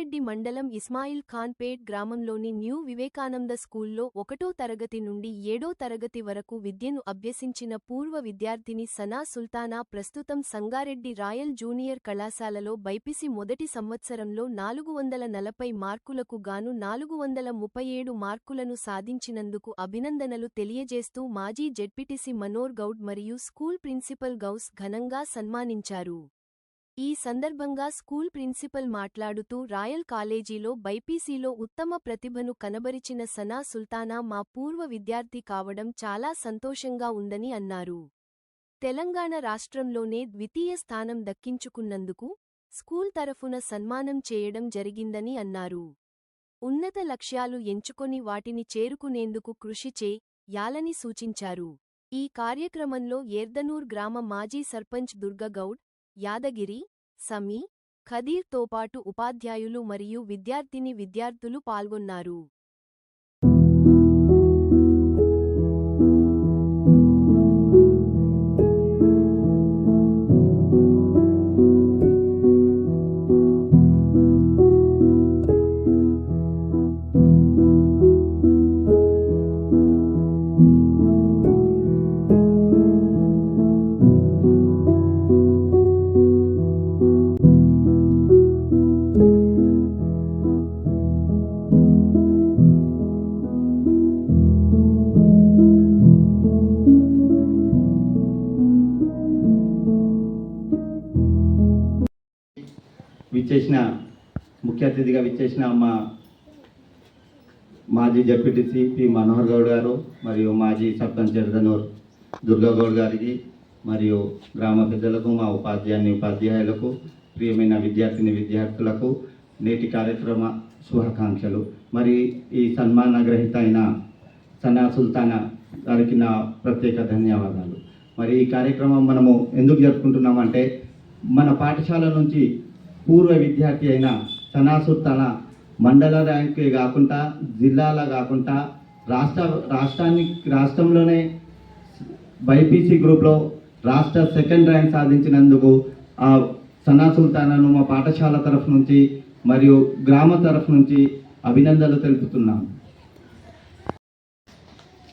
సంగారెడ్డి మండలం ఇస్మాయిల్ ఖాన్పేట్ గ్రామంలోని న్యూ వివేకానంద స్కూల్లో ఒకటో తరగతి నుండి ఏడో తరగతి వరకు విద్యను అభ్యసించిన పూర్వ విద్యార్థిని సనా సుల్తానా ప్రస్తుతం సంగారెడ్డి రాయల్ జూనియర్ కళాశాలలో బైపిసి మొదటి సంవత్సరంలో నాలుగు వందల నలభై మార్కులకు గాను నాలుగు వందల ముప్పై ఏడు మార్కులను సాధించినందుకు అభినందనలు తెలియజేస్తూ మాజీ జెడ్పీటీసీ మనోర్ గౌడ్ మరియు స్కూల్ ప్రిన్సిపల్ గౌస్ ఘనంగా సన్మానించారు. ఈ సందర్భంగా స్కూల్ ప్రిన్సిపల్ మాట్లాడుతూ రాయల్ కాలేజీలో బైపీసీలో ఉత్తమ ప్రతిభను కనబరిచిన సనా సుల్తానా మా పూర్వ విద్యార్థి కావడం చాలా సంతోషంగా ఉందని అన్నారు. తెలంగాణ రాష్ట్రంలోనే ద్వితీయ స్థానం దక్కించుకున్నందుకు స్కూల్ తరఫున సన్మానం చేయడం జరిగిందని అన్నారు. ఉన్నత లక్ష్యాలు ఎంచుకొని వాటిని చేరుకునేందుకు కృషి చే యాలని సూచించారు. ఈ కార్యక్రమంలో ఏర్దనూర్ గ్రామ మాజీ సర్పంచ్ దుర్గగౌడ్ యాదగిరి సమీ ఖదీర్తో పాటు ఉపాధ్యాయులు మరియు విద్యార్థిని విద్యార్థులు పాల్గొన్నారు. విచ్చేసిన ముఖ్య అతిథిగా విచ్చేసిన మా మాజీ జడ్పీటీసీ పి మనోహర్ గౌడ్ గారు మరియు మాజీ సర్పంచ్ ఎర్దనూర్ దుర్గా గౌడ్ గారికి మరియు గ్రామ పెద్దలకు మా ఉపాధ్యాయుని ఉపాధ్యాయులకు ప్రియమైన విద్యార్థిని విద్యార్థులకు నేటి కార్యక్రమ శుభాకాంక్షలు. మరి ఈ సన్మాన గ్రహీత అయిన సనా సుల్తానా గారికి నా ప్రత్యేక ధన్యవాదాలు. మరి ఈ కార్యక్రమం మనము ఎందుకు జరుపుకుంటున్నామంటే మన పాఠశాల నుంచి పూర్వ విద్యార్థి అయిన సనా తన మండల ర్యాంకే కాకుండా జిల్లాల కాకుండా రాష్ట్ర రాష్ట్రానికి రాష్ట్రంలోనే బైపీసీ గ్రూప్లో రాష్ట్ర సెకండ్ ర్యాంక్ సాధించినందుకు ఆ సనా సుల్తానాను మా పాఠశాల తరఫు నుంచి మరియు గ్రామ తరఫు నుంచి అభినందనలు తెలుపుతున్నాం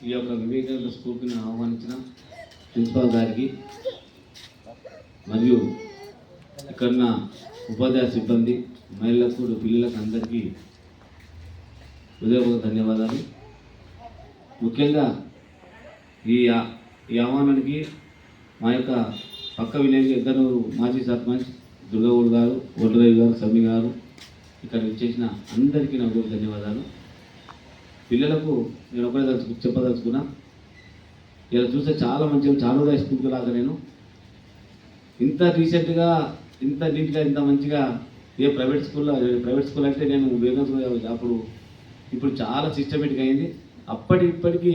ఈ యొక్క వివేకానంద స్కూల్ని ఆహ్వానించిన ప్రిన్సిపాల్ గారికి మరియు ఇక్కడున్న ఉపాధ్యాయ సిబ్బంది మహిళలకు పిల్లలకు అందరికీ హృదయపూర్వక ధన్యవాదాలు. ముఖ్యంగా ఈ ఈ ఆహ్వానానికి మా యొక్క పక్క విలేజ్ ఇద్దరు మాజీ సర్పంచ్ దుర్గవుడు గారు ఒడ్రయ్య గారు సమ్మి గారు ఇక్కడ విచ్చేసిన అందరికీ నా ధన్యవాదాలు. పిల్లలకు నేను ఒకటే తలుచు చెప్పదలుచుకున్నా ఇలా చూస్తే చాలా మంచిగా చాలా రోజులు స్కూల్కి లాగా నేను. ఇంత రీసెంట్గా ఇంత నీట్గా ఇంత మంచిగా ఏ ప్రైవేట్ స్కూల్లో ప్రైవేట్ స్కూల్ అంటే నేను వేగం అప్పుడు ఇప్పుడు చాలా సిస్టమేటిక్ అయింది. అప్పటి ఇప్పటికీ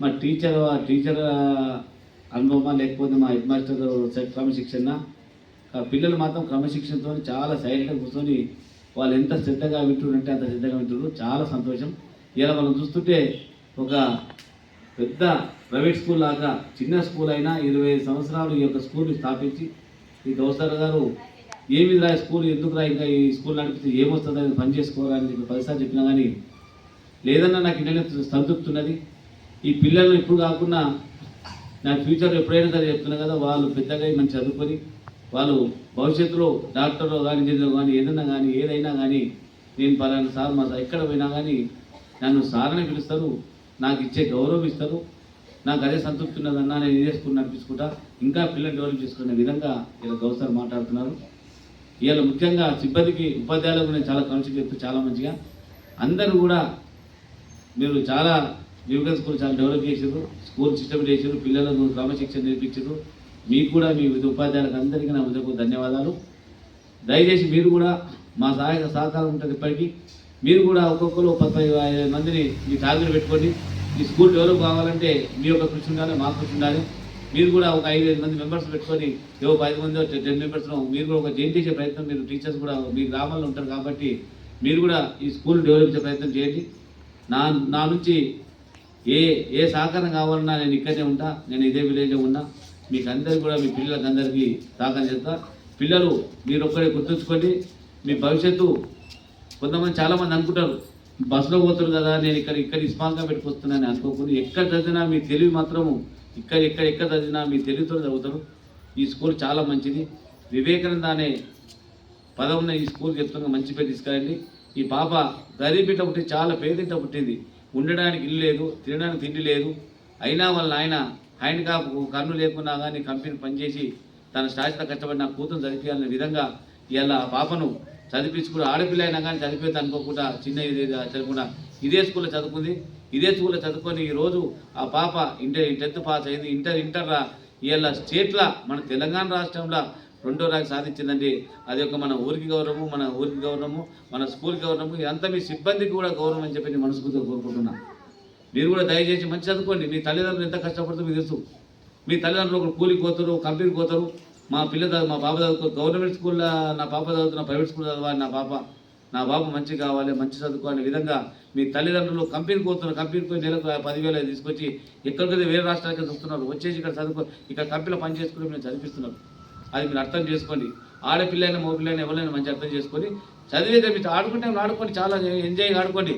మా టీచర్ టీచర్ అనుభవమా లేకపోతే మా హెడ్ మాస్టర్ క్రమశిక్షణ పిల్లలు మాత్రం క్రమశిక్షణతో చాలా సైలెంట్గా కూర్చొని వాళ్ళు ఎంత శ్రద్ధగా వింటుంటే అంత శ్రద్ధగా వింటున్నారు. చాలా సంతోషం. ఇలా మనం చూస్తుంటే ఒక పెద్ద ప్రైవేట్ స్కూల్ లాగా చిన్న స్కూల్ అయినా ఇరవై ఐదు సంవత్సరాలు ఈ యొక్క స్కూల్ని స్థాపించి ఈ గౌసార్ గారు ఏమి రా స్కూల్? ఎందుకు రా ఇంకా ఈ స్కూల్ నడిపితే ఏమొస్తుంది? అది పని చేసుకోవాలని చెప్పి పదిసార్లు చెప్పినా కానీ లేదన్నా నాకు ఇంటర్నెట్ సంతృప్తి ఉన్నది ఈ పిల్లలు ఇప్పుడు కాకుండా నా ఫ్యూచర్ ఎప్పుడైనా సరే చెప్తున్నా కదా వాళ్ళు పెద్దగా మంచి చదువుకొని వాళ్ళు భవిష్యత్తులో డాక్టర్ కానీ ఇంజనీర్ కానీ ఏదైనా కానీ ఏదైనా కానీ నేను పలానా సార్ మా సార్ ఎక్కడ పోయినా కానీ నన్ను సారని పిలుస్తారు. నాకు ఇచ్చే గౌరవం ఇస్తారు. నాకు అదే సంతృప్తి ఉన్నదన్నా నేను ఇది చేసుకుని నడిపించుకుంటా. ఇంకా పిల్లలు డెవలప్ చేసుకునే విధంగా ఇలా గౌసార్ మాట్లాడుతున్నారు. ఇవాళ ముఖ్యంగా సిబ్బందికి ఉపాధ్యాయులకు నేను చాలా కౌన్సిల్ చెప్తే చాలా మంచిగా. అందరూ కూడా మీరు చాలా వివేకన్ స్కూల్ చాలా డెవలప్ చేసారు స్కూల్ సిస్టమ్ చేసారు పిల్లలకు క్రమశిక్షణ నేర్పించారు మీకు కూడా మీ వివిధ ఉపాధ్యాయులకు అందరికీ నా హృదయపూర్వక ధన్యవాదాలు. దయచేసి మీరు కూడా మా సహాయక సహకారం ఉంటుంది ఇప్పటికీ. మీరు కూడా ఒక్కొక్కరు పది మందిని మీ టార్గెట్ పెట్టుకోండి. ఈ స్కూల్ డెవలప్ కావాలంటే మీ యొక్క కృషి ఉండాలి మా కృషి ఉండాలి. మీరు కూడా ఒక ఐదు ఐదు మంది మెంబర్స్ పెట్టుకొని ఏవో పది మంది టెన్ మెంబర్స్ మీరు కూడా ఒక జైన్ చేసే ప్రయత్నం మీరు టీచర్స్ కూడా మీ గ్రామాల్లో ఉంటారు కాబట్టి మీరు కూడా ఈ స్కూల్ డెవలప్ చేసే ప్రయత్నం చేయండి. నా నా నుంచి ఏ ఏ సహకారం కావాలన్నా నేను ఇక్కడనే ఉంటా నేను ఇదే విలేజ్లో ఉన్నా. మీకు అందరికీ కూడా మీ పిల్లలకు అందరికీ సహకారం చేస్తా. పిల్లలు మీరు ఒక్కడే గుర్తుంచుకోండి. మీ భవిష్యత్తు కొంతమంది చాలామంది అనుకుంటారు బస్సులో పోతారు కదా నేను ఇక్కడ ఇక్కడ ఇస్మాల్గా పెట్టుకొస్తున్నాను అనుకోకుండా ఎక్కడ చదివినా మీ తెలివి మాత్రము ఇక్కడ ఎక్కడ ఎక్కడ చదివినా మీ తెలివితో చదువుతారు. ఈ స్కూల్ చాలా మంచిది. వివేకానంద అనే పదం ఉన్న ఈ స్కూల్కి చెప్తున్నా మంచి పేరు తీసుకురండి. ఈ పాప గరీబిట ఒకటి చాలా పేదింట పుట్టింది. ఉండడానికి ఇల్లు లేదు తినడానికి తిండి లేదు. అయినా వాళ్ళ ఆయన హ్యాండ్ కాప్ కన్ను లేకున్నా కానీ కంపెనీ పనిచేసి తన శాశ్వత కష్టపడి నా కూతురు చదివించాలనే విధంగా ఇలా ఆ చదివించి కూడా ఆడపిల్ల అయినా కానీ చదివేది అనుకోకుండా చిన్న ఇది చదవకుండా ఇదే స్కూల్లో చదువుకుంది. ఇదే స్కూల్లో చదువుకొని ఈరోజు ఆ పాప ఇంటర్ టెన్త్ పాస్ అయింది. ఇంటర్ ఇంటర్ ఇలా స్టేట్లో మన తెలంగాణ రాష్ట్రంలో రెండో ర్యాంక్ సాధించిందండి. అది ఒక మన ఊరికి గౌరవము మన ఊరికి గౌరవము మన స్కూల్ గౌరవము. ఇదంతా మీ సిబ్బందికి కూడా గౌరవం అని చెప్పి నేను మనస్ఫూర్తిగా కోరుకుంటున్నా. మీరు కూడా దయచేసి మంచి చదువుకోండి. మీ తల్లిదండ్రులు ఎంత కష్టపడుతుందో మీకు తెలుసు. మీ తల్లిదండ్రులు ఒకరు కూలికి పోతారు కంపెనీకి పోతారు. మా పిల్ల మా పాప చదువుకో గవర్నమెంట్ స్కూల్లో నా పాప చదువుతున్న ప్రైవేట్ స్కూల్ చదవాలి నా పాప. నా బాబు మంచి కావాలి మంచి చదువుకోవాలి విధంగా మీ తల్లిదండ్రులు కంపెనీకి పోతున్నారు కంపెనీకి పోయి నెలకు పదివేలు తీసుకొచ్చి ఎక్కడికైతే వేరే రాష్ట్రాలకి చూస్తున్నారు వచ్చేసి ఇక్కడ చదువుకో ఇక్కడ కంపెనీలో పని చేసుకుని మేము చదివిస్తున్నారు. అది మీరు అర్థం చేసుకోండి. ఆడపిల్లైనా మగపిల్లైనా ఎవరైనా మంచి అర్థం చేసుకొని చదివేదే మీరు ఆడుకుంటే ఆడుకోండి చాలా ఎంజాయ్ ఆడుకోండి.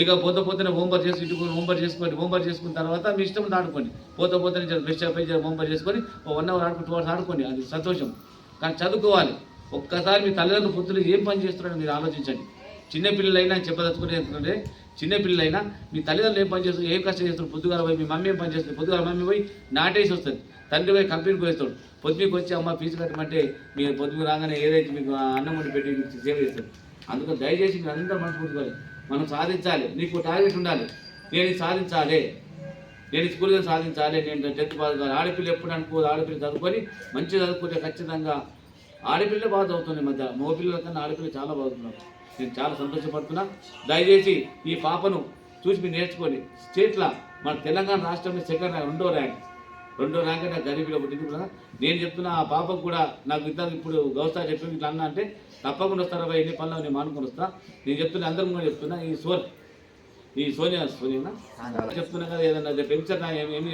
ఇక పోత పోతేనే హోంవర్క్ చేసి ఇంటికి హోంవర్క్ చేసుకోండి హోంవర్క్ చేసుకున్న తర్వాత మీ ఇష్టం ఆడుకోండి. పోత పోతే ఫ్రెష్ అప్ అయ్యి హోంవర్క్ చేసుకొని వన్ అవర్ ఆడుకుంటూ టూ అవర్స్ ఆడుకోండి. అది సంతోషం. కానీ చదువుకోవాలి. ఒక్కసారి మీ తల్లిదండ్రులు పుత్రులు ఏం పని చేస్తున్నారో మీరు ఆలోచించండి. చిన్నపిల్లలైనా చెప్పదలుచుకునే ఎందుకంటే ఏంటంటే మీ తల్లిదండ్రులు ఏం పని చేస్తారు ఏం కష్టం చేస్తారు పొద్దుగాల పోయి మీ మమ్మీ ఏం పని చేస్తుంది పొద్దుగాల మమ్మీ పోయి నాటేసి వస్తుంది. తండ్రి పోయి కంపెనీకి పోయిస్తాడు. పొద్దుకి వచ్చి అమ్మ ఫీజు కట్టమంటే మీరు పొద్దుకు రాగానే ఏదైతే మీకు అన్నం వండి పెట్టి మీకు సేవ చేస్తారు. అందుకని దయచేసి మీరు అందరూ మనస్ఫూర్తిగా మనం సాధించాలి. నీకు టార్గెట్ ఉండాలి. నేను సాధించాలి. నేను స్కూల్లో సాధించాలి. నేను టెన్త్ పాస్ కావాలి ఆడపిల్ల ఎప్పుడు అనుకో ఆడపిల్ల చదువుకొని మంచిగా చదువుకుంటే ఖచ్చితంగా ఆడపిల్ల బాగా చదువుతుంది మధ్య. మగపిల్లల కన్నా ఆడపిల్ల చాలా బాగుతున్నారు నేను చాలా సంతోషపడుతున్నా. దయచేసి ఈ పాపను చూసి మీరు నేర్చుకోండి. స్టేట్లో మన తెలంగాణ రాష్ట్రంలో సెకండ్ ర్యాంక్ రెండో ర్యాంక్. రెండో ర్యాంక్ నాకు గరీబీలో పుట్టింది కూడా. నేను చెప్తున్నా ఆ పాపకు కూడా నాకు ఇద్దరు ఇప్పుడు గౌస్తా చెప్పింది ఇట్లా అన్న అంటే తప్పకుండా వస్తారా భయ్, ఎన్ని పనులు నేను మానుకొని వస్తా. నేను చెప్తున్నా అందరం కూడా చెప్తున్నా ఈ సోన్ ఈ సోనియా సోనియా చెప్తున్నా కదా ఏదన్నా రేపు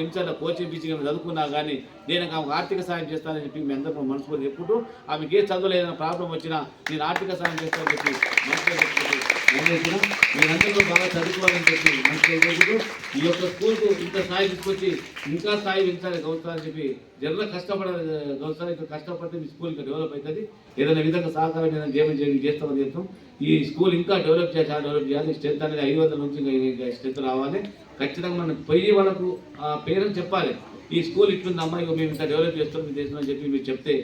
ఎంసర్ కోచింగ్ పీచింగ్ ఏమైనా చదువుకున్నా కానీ నేను ఆమెకు ఆర్థిక సాయం చేస్తానని చెప్పి మీ అందరూ మనసుకొని చెప్పుకుంటూ ఆమెకి ఏ చదువులో ఏదైనా ప్రాబ్లం వచ్చినా నేను ఆర్థిక సాయం చేస్తానని చెప్పి మనసులో చెప్పుకుంటూ ఏం చేసినా? మీరందరూ బాగా చదువుకోవాలని చెప్పి మంచి చెప్పుకుంటూ ఈ యొక్క స్కూల్కు ఇంత స్థాయి తీసుకొచ్చి ఇంకా స్థాయి పెంచాలి గౌరవ అని చెప్పి జనరల్ కష్టపడాలి గౌరవ కష్టపడితే మీ స్కూల్ ఇంకా డెవలప్ అవుతుంది. ఏదైనా విధంగా సహకారం ఏదైనా చేయమని చేయడం చేస్తామని చెప్తాం. ఈ స్కూల్ ఇంకా డెవలప్ చేయాలి చాలా డెవలప్ చేయాలి. స్ట్రెంత్ అనేది ఐదు వందల నుంచి ఇంకా స్ట్రెంత్ రావాలి. ఖచ్చితంగా మనం పోయి వాళ్ళకు ఆ పేరెంట్స్ చెప్పాలి. ఈ స్కూల్ ఇట్లుంది అమ్మాయి మేము ఇంత డెవలప్ చేస్తాం మీ చేస్తున్నాం అని చెప్పి మీరు చెప్తే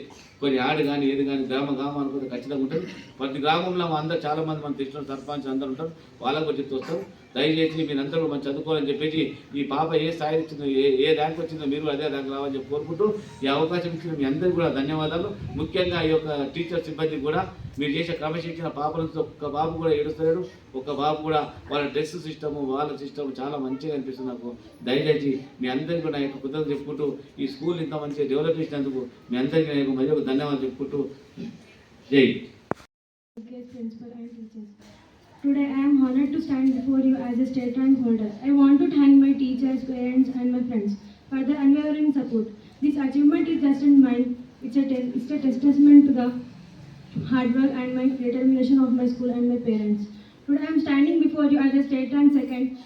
కొన్ని ఆడు కానీ ఏది కానీ గ్రామ గ్రామం అనుకుంటే ఖచ్చితంగా ఉంటుంది. ప్రతి గ్రామంలో అందరూ చాలామంది మన తెలిసిన సర్పంచ్ అందరూ ఉంటారు. వాళ్ళకు వచ్చి వస్తారు దయచేసి మీరు అందరూ మనం చదువుకోవాలని చెప్పేసి ఈ పాప ఏ స్థాయి వచ్చిందో ఏ ఏ ర్యాంక్ వచ్చిందో మీరు అదే ర్యాంక్ రావాలని చెప్పి కోరుకుంటూ ఈ అవకాశం ఇచ్చిన మీ అందరికీ కూడా ధన్యవాదాలు. ముఖ్యంగా ఈ యొక్క టీచర్ సిబ్బందికి కూడా మీరు చేసే క్రమశిక్షణ పాప నుంచి ఒక్క బాబు కూడా ఏడుస్తలేడు ఒక్క బాబు కూడా వాళ్ళ డ్రెస్ సిస్టము వాళ్ళ సిస్టమ్ చాలా మంచిగా అనిపిస్తుంది నాకు దయచేసి మీ అందరికీ నా యొక్క కృతజ్ఞత చెప్పుకుంటూ ఈ స్కూల్ ఇంత మంచిగా డెవలప్ చేసినందుకు మీ అందరికీ నా యొక్క మరి ధన్యవాదాలు చెప్పుకుంటూ జై principal and teachers. Today I am honored to stand before you as a state rank holder. I want to thank my teachers, parents and my friends for their unwavering support. This achievement is just in mind. It's a, it's a testament to the hard work and my determination of my school and my parents. Today I am standing before you as a state rank second.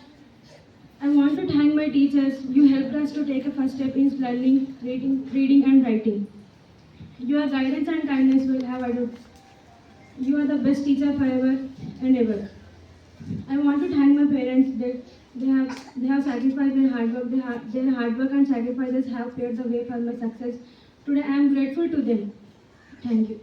I want to thank my teachers. You helped us to take a first step in learning, reading, reading and writing. Your guidance and kindness will have added you are the best teacher forever and ever. I want to thank my parents that they have they have sacrificed their hard work. They have, their hard work and sacrifices have paved the way for my success. Today I am grateful to them. Thank you.